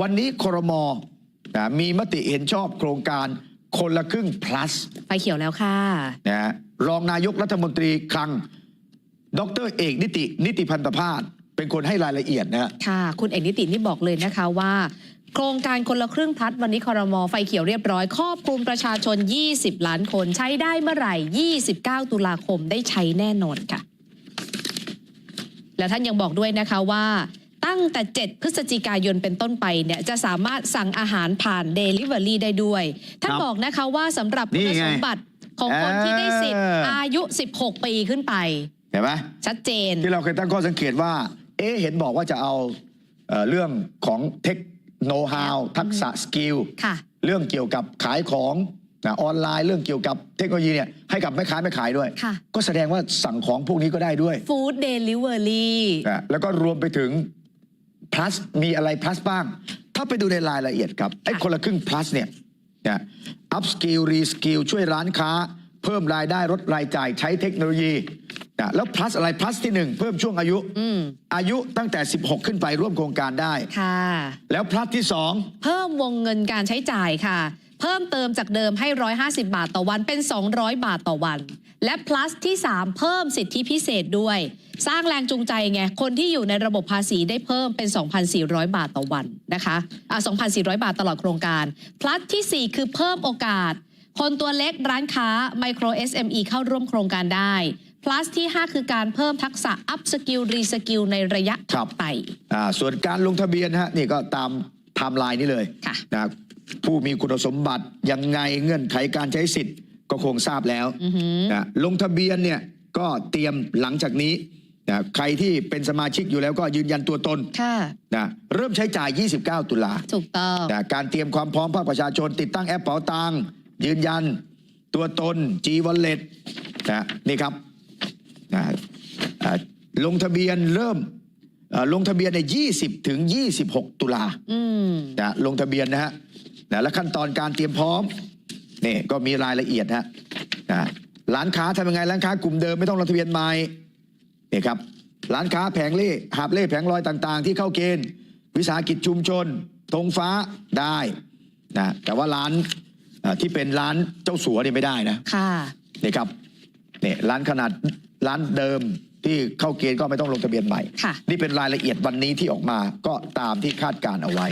วันนี้ครมนะมีมติเห็นชอบโครงการคนละครึ่ง plus ไฟเขียวแล้วค่ะนะฮะรองนายกรัฐมนตรีคลัง ดรเอกนิติ นิติพันธภาสเป็นคนให้รายละเอียดนะฮะค่ะ คุณเอกนิตินี่บอกเลยนะคะว่า โครงการคนละครึ่งพลัดวันนี้คอรมอไฟเขียวเรียบร้อย ครอบคลุมประชาชน 20 ล้านคนใช้ได้เมื่อไหร่ 29 ตุลาคมได้ใช้แน่นอนค่ะ และท่านยังบอกด้วยนะคะว่า ตั้งแต่ 7 พฤศจิกายนเป็นต้นไปเนี่ยจะสามารถสั่งอาหารผ่าน Delivery ได้ด้วย ท่านครับบอกนะคะว่าสำหรับนี่คุณไง สมบัติของคนที่ได้สิทธิ์เออออายุ 16 ปีขึ้นไป เห็นไหมชัดเจน ที่เราเคยตั้งข้อสังเกตว่า เอ๊ะเห็นบอกว่าจะเอาเอ่อเรื่องของเทคโนโฮาวทักษะสกิล ค่ะ เรื่องเกี่ยวกับขายของนะออนไลน์เรื่องเกี่ยวกับเทคโนโลยีเนี่ยให้กับแม่ค้าแม่ขายด้วย ค่ะ ก็แสดงว่าสั่งของพวกนี้ก็ได้ด้วย Food Delivery นะแล้วก็รวมไปถึง plus มีอะไร plus บ้าง ถ้าไปดูในรายละเอียดครับไอ้คนละครึ่ง plus เนี่ยนะ up skill re skill ช่วยร้านค้า เพิ่มรายได้ลดรายจ่ายใช้เทคโนโลยีนะแล้ว plus อะไร plus ที่หนึ่งเพิ่มช่วงอายุ อืมอายุตั้งแต่ 16 ขึ้นไปร่วมโครงการได้ ค่ะ แล้ว plus ที่สอง เพิ่มวงเงินการใช้จ่ายค่ะเพิ่มเติมจากเดิมให้ 150 บาทต่อวันเป็น 200 บาทต่อวัน และ plus ที่ 3 เพิ่มสิทธิพิเศษด้วย สร้างแรงจูงใจไง คนที่อยู่ในระบบภาษีได้เพิ่มเป็น 2,400 บาทต่อวันนะคะอะ2,400 บาทตลอดโครงการ plus ที่ 4 คือเพิ่มโอกาส คนตัวเล็กร้านค้า micro SME เข้าร่วมโครงการได้ plus ที่ 5 คือการเพิ่มทักษะ up skill re skill ในระยะครัถับดไป อ่าส่วนการลงทะเบียนฮะนี่ก็ตามไทม์ไลน์นี้เลยค่ะ นะ ผู้มีคุณสมบัติยังไงเงื่อนไขการใช้สิทธิ์ ก็คงทราบแล้วอือหือนะลงทะเบียนเนี่ยก็เตรียมหลังจากนี้นะใครที่เป็นสมาชิกอยู่แล้วก็ยืนยันตัวตนค่ะนะเริ่มใช้จ่าย 29 ตุลาถูกต้องนะการเตรียมความพร้อมภาคประชาชน ติดตั้งแอปเป๋าตังค์ยืนยันตัวตน G Wallet นะนี่ครับนะอ่าลงทะเบียนเริ่มเอ่อลงทะเบียนใน 20 ถึง 26 ตุลาอืมนะลงทะเบียนนะฮะ นะและขั้นตอนการเตรียมพร้อมนี่ก็มีรายละเอียดฮะนะร้านค้าทำยังไงร้านค้ากลุ่มเดิมไม่ต้องลงทะเบียนใหม่นี่ครับร้านค้าแผงเล่หาบเล่แผงลอยต่างๆ ที่เข้าเกณฑ์ วิสาหกิจชุมชนธงฟ้าได้นะแต่ว่าร้านเอ่อที่เป็นร้านเจ้าสัวเนี่ยไม่ได้นะค่ะนี่ครับนี่ร้านขนาดร้านเดิมที่เข้าเกณฑ์ก็ไม่ต้องลงทะเบียนใหม่ค่ะนี่เป็นรายละเอียดวันนี้ที่ออกมาก็ตามที่คาดการเอาไว้